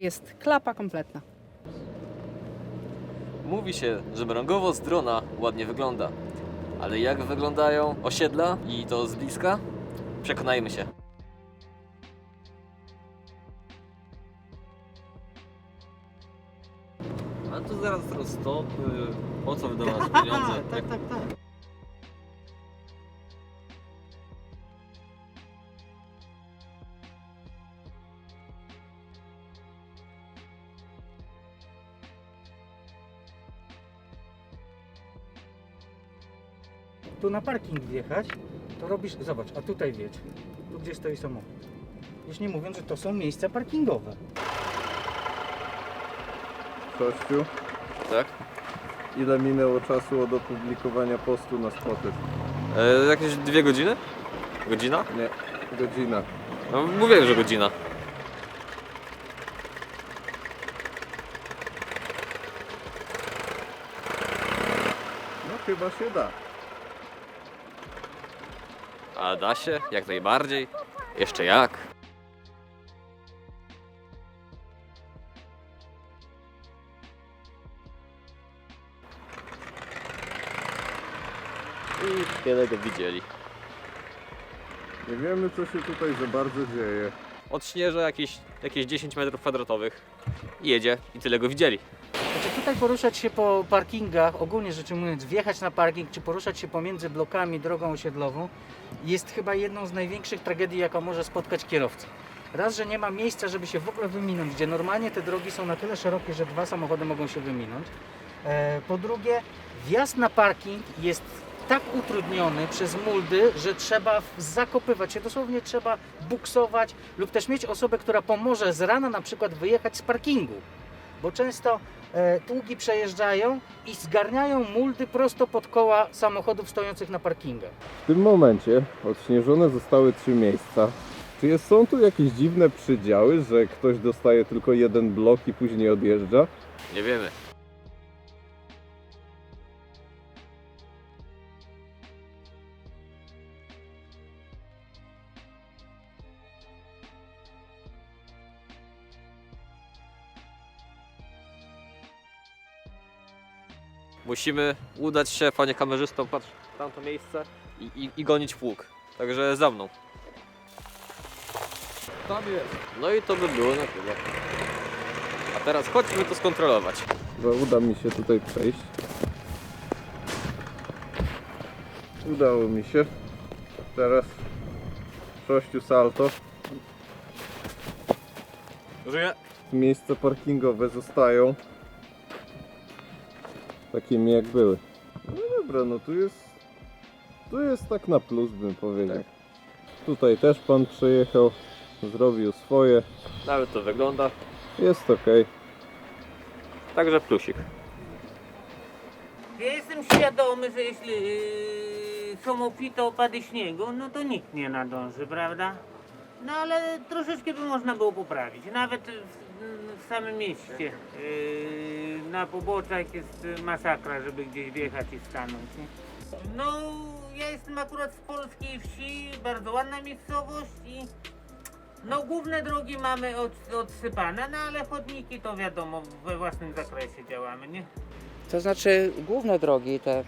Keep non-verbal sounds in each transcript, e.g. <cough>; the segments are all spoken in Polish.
Jest klapa kompletna. Mówi się, że mrągowo z drona ładnie wygląda. Ale jak wyglądają osiedla i to z bliska? Przekonajmy się. A tu zaraz y, Po co wydawać <laughs> pieniądze? Jak tak, tak. Tu na parking wjechać, to robisz, zobacz, a tutaj wiedź, tu gdzie stoi samochód. Już nie mówiąc, że to są miejsca parkingowe. Kościół, Tak? ile minęło czasu od opublikowania postu na spoty? E, jakieś dwie godziny? Godzina? Nie, godzina. No, mówiłem, że godzina. No chyba się da. A da się? Jak najbardziej. Jeszcze jak? I tyle go widzieli. Nie wiemy co się tutaj za bardzo dzieje. Odśnieża jakieś, jakieś 10 metrów kwadratowych. i Jedzie i tyle go widzieli. Znaczy tutaj poruszać się po parkingach, ogólnie rzecz ujmując, wjechać na parking, czy poruszać się pomiędzy blokami, drogą osiedlową, jest chyba jedną z największych tragedii, jaka może spotkać kierowcę. Raz, że nie ma miejsca, żeby się w ogóle wyminąć, gdzie normalnie te drogi są na tyle szerokie, że dwa samochody mogą się wyminąć. E, po drugie, wjazd na parking jest tak utrudniony przez muldy, że trzeba zakopywać się, dosłownie trzeba buksować lub też mieć osobę, która pomoże z rana na przykład wyjechać z parkingu bo często e, tługi przejeżdżają i zgarniają muldy prosto pod koła samochodów stojących na parkingach. W tym momencie odśnieżone zostały trzy miejsca. Czy jest, są tu jakieś dziwne przydziały, że ktoś dostaje tylko jeden blok i później odjeżdża? Nie wiemy. Musimy udać się, panie kamerzysto, patrz w tamto miejsce i, i, i gonić pług. Także za mną. Tam jest. No i to by było na tyle. A teraz chodźmy to skontrolować. Chyba uda mi się tutaj przejść. Udało mi się. Teraz sześciu salto. Żyję. Miejsca parkingowe zostają takimi jak były. No dobra, no tu jest tu jest tak na plus bym powiedział. Tak. Tutaj też pan przejechał, zrobił swoje. Nawet to wygląda. Jest ok. Także plusik. Ja jestem świadomy, że jeśli yy, są obfite opady śniegu, no to nikt nie nadąży, prawda? No ale troszeczkę by można było poprawić. Nawet w, w samym mieście yy, na poboczach jest masakra, żeby gdzieś wjechać i stanąć. No, ja jestem akurat z polskiej wsi, bardzo ładna miejscowość i no główne drogi mamy od, odsypane, no ale chodniki to wiadomo, we własnym zakresie działamy, nie? To znaczy główne drogi, te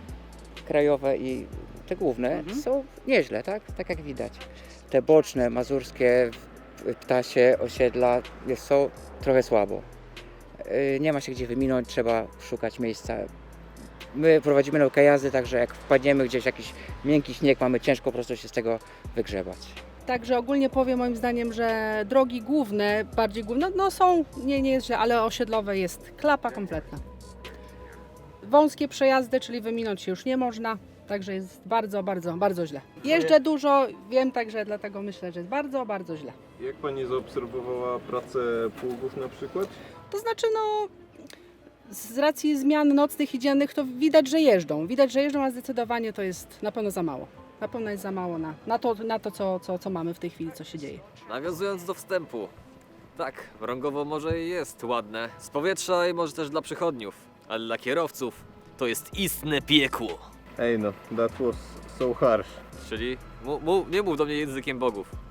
krajowe i te główne Mhm. są nieźle, tak? Tak jak widać. Te boczne, mazurskie, ptasie, osiedla jest, są trochę słabo. Yy, Nie ma się gdzie wyminąć, trzeba szukać miejsca. My prowadzimy naukę jazdy, także jak wpadniemy gdzieś jakiś miękki śnieg, mamy ciężko po prostu się z tego wygrzebać. Także ogólnie powiem moim zdaniem, że drogi główne, bardziej główne, no są, nie, nie jest źle, ale osiedlowe jest klapa kompletna. Wąskie przejazdy, czyli wyminąć się już nie można, także jest bardzo, bardzo, bardzo źle. Jeżdżę dużo, wiem także dlatego myślę, że jest bardzo, bardzo źle. Jak pani zaobserwowała pracę pługów na przykład? To znaczy, no, z racji zmian nocnych i dziennych, to widać, że jeżdżą. Widać, że jeżdżą, a zdecydowanie to jest na pewno za mało. Na pewno jest za mało na, na to, na to co, co, co mamy w tej chwili, co się dzieje. Nawiązując do wstępu. Tak, Wrągowo może i jest ładne z powietrza i może też dla przychodniów, ale dla kierowców to jest istne piekło. Ej no, that was so harsh. Czyli mu, mu, nie mów do mnie językiem bogów.